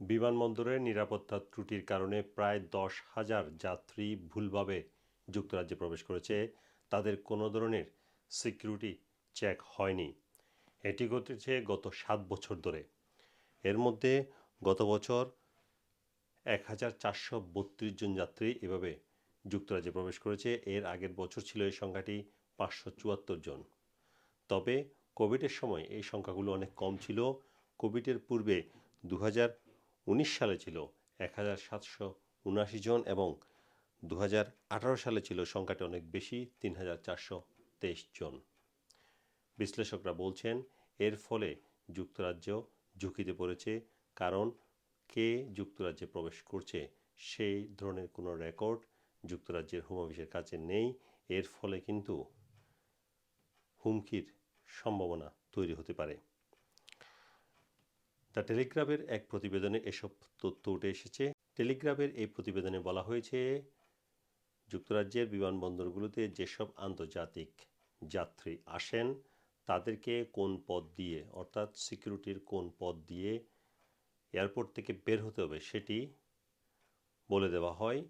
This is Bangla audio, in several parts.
বিমানবন্দরের নিরাপত্তা ত্রুটির কারণে প্রায় দশ হাজার যাত্রী ভুলভাবে যুক্তরাজ্যে প্রবেশ করেছে। তাদের কোনো ধরনের সিকিউরিটি চেক হয়নি। এটি ঘটেছে গত সাত বছর ধরে। এর মধ্যে গত বছর এক হাজার চারশো বত্রিশ জন যাত্রী এভাবে যুক্তরাজ্যে প্রবেশ করেছে। এর আগের বছর ছিল এই সংখ্যাটি পাঁচশো চুয়াত্তর জন। তবে কোভিডের সময় এই সংখ্যাগুলো অনেক কম ছিল। কোভিডের পূর্বে দু উনিশ সালে ছিল এক হাজার সাতশো উনআশি জন এবং দু হাজার আঠারো সালে ছিল সংখ্যাটি অনেক বেশি, তিন হাজার চারশো তেইশ জন। বিশ্লেষকরা বলছেন, এর ফলে যুক্তরাজ্য ঝুঁকিতে পড়েছে কারণ কে যুক্তরাজ্যে প্রবেশ করছে সেই ধরনের কোনো রেকর্ড যুক্তরাজ্যের হোম অফিসের কাছে নেই। এর ফলে কিন্তু হুমকির সম্ভাবনা তৈরি হতে পারে। দ্য টেলিগ্রাফের এক প্রতিবেদনে এসব তথ্য উঠে এসেছে। টেলিগ্রাফের এই প্রতিবেদনে বলা হয়েছে, যুক্তরাজ্যের বিমানবন্দরগুলোতে যেসব আন্তর্জাতিক যাত্রী আসেন, তাদেরকে কোন পথ দিয়ে, অর্থাৎ সিকিউরিটির কোন পথ দিয়ে এয়ারপোর্ট থেকে বের হতে হবে সেটি বলে দেওয়া হয়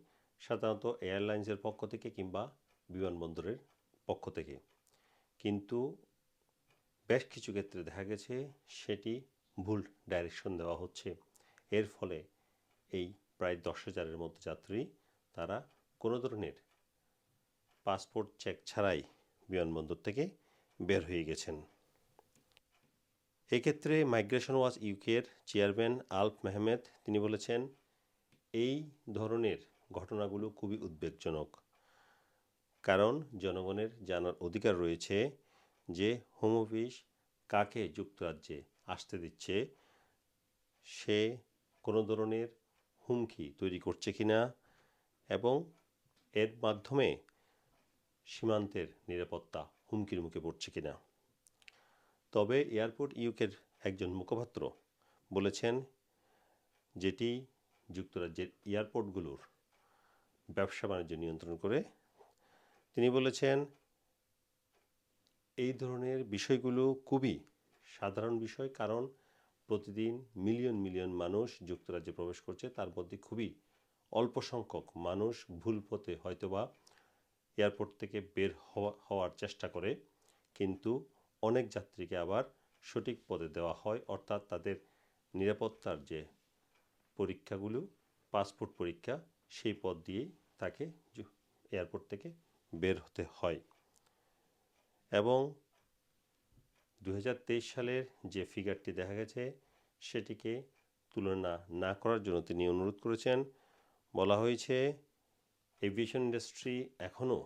সাধারণত এয়ারলাইন্সের পক্ষ থেকে কিংবা বিমানবন্দরের পক্ষ থেকে। কিন্তু বেশ কিছু ক্ষেত্রে দেখা গেছে সেটি ভুল ডাইরেকশন দেওয়া হচ্ছে। এর ফলে এই প্রায় দশ হাজারের মতো যাত্রী তারা কোনো ধরনের পাসপোর্ট চেক ছাড়াই বিমানবন্দর থেকে বের হয়ে গেছেন। এক্ষেত্রে মাইগ্রেশন ওয়াচ ইউকের চেয়ারম্যান আলফ মেহমেদ তিনি বলেছেন, এই ধরনের ঘটনাগুলো খুবই উদ্বেগজনক। কারণ জনগণের জানার অধিকার রয়েছে যে হোম অফিস কাকে যুক্তরাজ্যে আসতে দিচ্ছে, সে কোনো ধরনের হুমকি তৈরি করছে কি না এবং এর মাধ্যমে সীমান্তের নিরাপত্তা হুমকির মুখে পড়ছে কিনা। তবে এয়ারপোর্ট ইউকের একজন মুখপাত্র বলেছেন, যেটি যুক্তরাজ্যের এয়ারপোর্টগুলোর ব্যবসা বাণিজ্য নিয়ন্ত্রণ করে, তিনি বলেছেন, এই ধরনের বিষয়গুলো খুবই সাধারণ বিষয়, কারণ প্রতিদিন মিলিয়ন মিলিয়ন মানুষ যুক্তরাজ্যে প্রবেশ করছে। তার মধ্যে খুবই অল্প সংখ্যক মানুষ ভুল পথে হয়তোবা এয়ারপোর্ট থেকে বের হওয়া, হওয়ার চেষ্টা করে, কিন্তু অনেক যাত্রীকে আবার সঠিক পদে দেওয়া হয়। অর্থাৎ তাদের নিরাপত্তার যে পরীক্ষাগুলো, পাসপোর্ট পরীক্ষা, সেই পথ দিয়েই তাকে এয়ারপোর্ট থেকে বের হতে হয়। এবং দু হাজার তেইশ সালের যে ফিগারটি দেখা গেছে, সেটিকে তুলনা না করার জন্য তিনি অনুরোধ করেছেন। বলা হয়েছে এভিয়েশন ইন্ডাস্ট্রি এখনও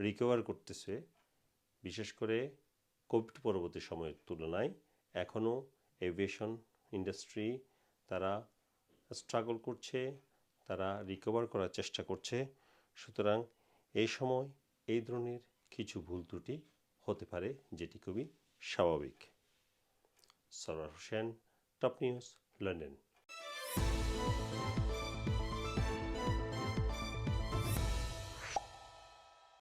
রিকভার করতেছে, বিশেষ করে কোভিড পরবর্তী সময়ের তুলনায়। এখনও এভিয়েশন ইন্ডাস্ট্রি তারা স্ট্রাগল করছে, তারা রিকভার করার চেষ্টা করছে। সুতরাং এই সময় এই ধরনের কিছু ভুল ত্রুটি হতে পারে যেটি খুবই স্বাভাবিক। সরার হোসেন টপ নিউজ লন্ডন।